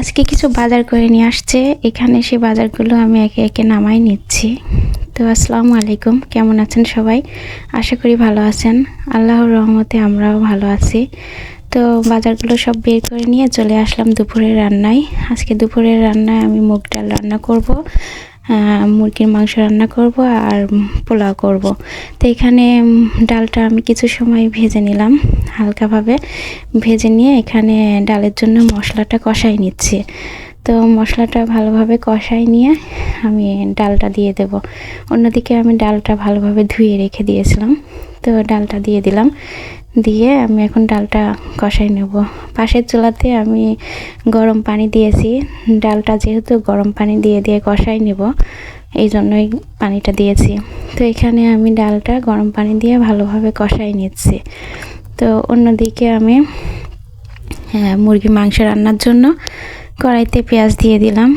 আজকে কিছু বাজার করে নিয়ে আসছে। এখানে সে বাজারগুলো আমি একে একে নামাই নিচ্ছি। তো আসসালামু আলাইকুম, কেমন আছেন সবাই? আশা করি ভালো আছেন। আল্লাহর রহমতে আমরাও ভালো আছি। তো বাজারগুলো সব বের করে নিয়ে চলে আসলাম দুপুরের রান্নায়। আজকে দুপুরের রান্নায় আমি মুগ ডাল রান্না করব। মুরগির মাংস রান্না করব আর পোলাও করব। তো এখানে ডালটা আমি কিছু সময় ভেজে নিলাম, হালকাভাবে ভেজে নিয়ে এখানে ডালের জন্য মশলাটা কষাই নিচ্ছি। তো মশলাটা ভালোভাবে কষাই নিয়ে আমি ডালটা দিয়ে দেব। অন্যদিকে আমি ডালটা ভালোভাবে ধুয়ে রেখে দিয়েছিলাম। তো ডালটা দিয়ে দিলাম। দিয়ে আমি এখন ডালটা কষাই নেব। পাশের চুলাতে আমি গরম পানি দিয়েছি। ডালটা যেহেতু গরম পানি দিয়ে দিয়ে কষাই নেব, এই জন্যই পানিটা দিয়েছি। তো এখানে আমি ডালটা গরম পানি দিয়ে ভালোভাবে কষাই নিচ্ছি। তো অন্যদিকে আমি হ্যাঁ মুরগি মাংস রান্নার জন্য কড়াইতে পেঁয়াজ দিয়ে দিলাম।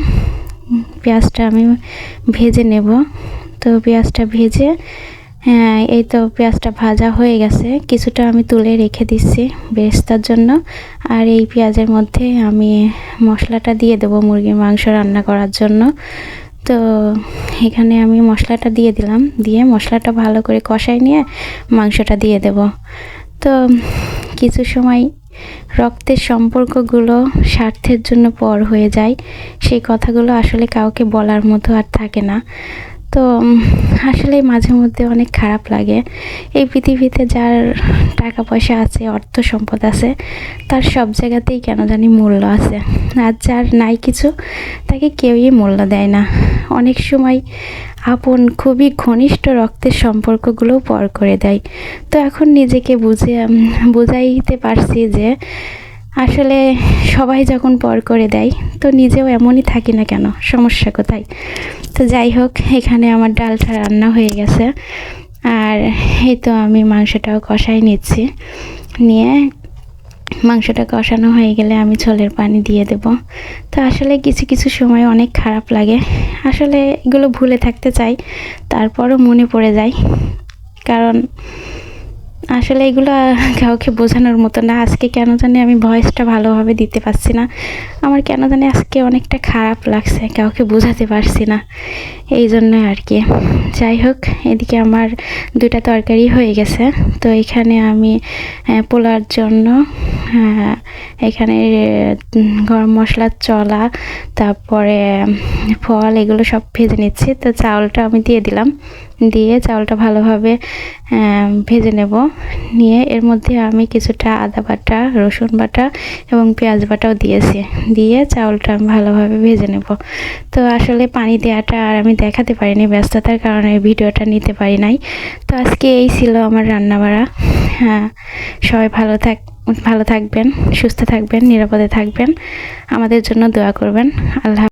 পেঁয়াজটা আমি ভেজে নেব। তো পেঁয়াজটা ভেজে হ্যাঁ এই তো পেঁয়াজটা ভাজা হয়ে গেছে। কিছুটা আমি তুলে রেখে দিচ্ছি বেরেস্তার জন্য। আর এই পেঁয়াজের মধ্যে আমি মশলাটা দিয়ে দেবো মুরগির মাংস রান্না করার জন্য। তো এখানে আমি মশলাটা দিয়ে দিলাম। দিয়ে মশলাটা ভালো করে কষাই নিয়ে মাংসটা দিয়ে দেব। তো কিছু সময় রক্তের সম্পর্কগুলো স্বার্থের জন্য পর হয়ে যায়। সেই কথাগুলো আসলে কাউকে বলার মতো আর থাকে না। তো আসলে মাঝে মধ্যে অনেক খারাপ লাগে। এই পৃথিবীতে যার টাকা পয়সা আছে, অর্থ সম্পদ আছে, তার সব জায়গাতেই কেন জানি মূল্য আছে। আর যার নাই কিছু, তাকে কেউই মূল্য দেয় না। অনেক সময় আপন খুবই ঘনিষ্ঠ রক্তের সম্পর্কগুলোও পর করে দেয়। তো এখন নিজেকে বুঝে বুঝাইতে পারছি যে আসলে সবাই যখন পর করে দেয়, তো নিজেও এমনই থাকি না কেন? সমস্যা কোথায়? তো যাই হোক, এখানে আমার ডালটা রান্না হয়ে গেছে। আর এই তো আমি মাংসটাও কষাই নিচ্ছি। নিয়ে মাংসটা কষানো হয়ে গেলে আমি ছোলের পানি দিয়ে দেব। তো আসলে কিছু কিছু সময় অনেক খারাপ লাগে। আসলে এগুলো ভুলে থাকতে চাই, তারপরও মনে পড়ে যায়। কারণ আসলে এগুলো কাউকে বোঝানোর মতো না। আজকে কেন জানি আমি ভয়েসটা ভালোভাবে দিতে পারছি না। আমার কেন জানি আজকে অনেকটা খারাপ লাগছে, কাউকে বোঝাতে পারছি না। এই জন্য আর কি। যাই হোক, এদিকে আমার দুটা তরকারি হয়ে গেছে। তো এখানে আমি পোলার জন্য এখানে গরম মশলার চলা, তারপরে ফল এগুলো সব ভেজে নিচ্ছি। তো চাউলটা আমি দিয়ে দিলাম। দিয়ে চাউলটা ভালোভাবে ভেজে নেব। নিয়ে এর মধ্যে আমি কিছুটা আদা বাটা, রসুন বাটা এবং পেঁয়াজ বাটাও দিয়েছি। দিয়ে চাউলটা ভালোভাবে ভেজে নেব। তো আসলে পানি দেওয়াটা আর আমি দেখাতে পারিনি ব্যস্ততার কারণে ভিডিওটা নিতে পারি নাই। তো আজকে এই ছিল আমার রান্নাবাড়া। হ্যাঁ সবাই ভালো থাক, ভালো থাকবেন, সুস্থ থাকবেন, নিরাপদে থাকবেন। আমাদের জন্য দোয়া করবেন। আল্লাহ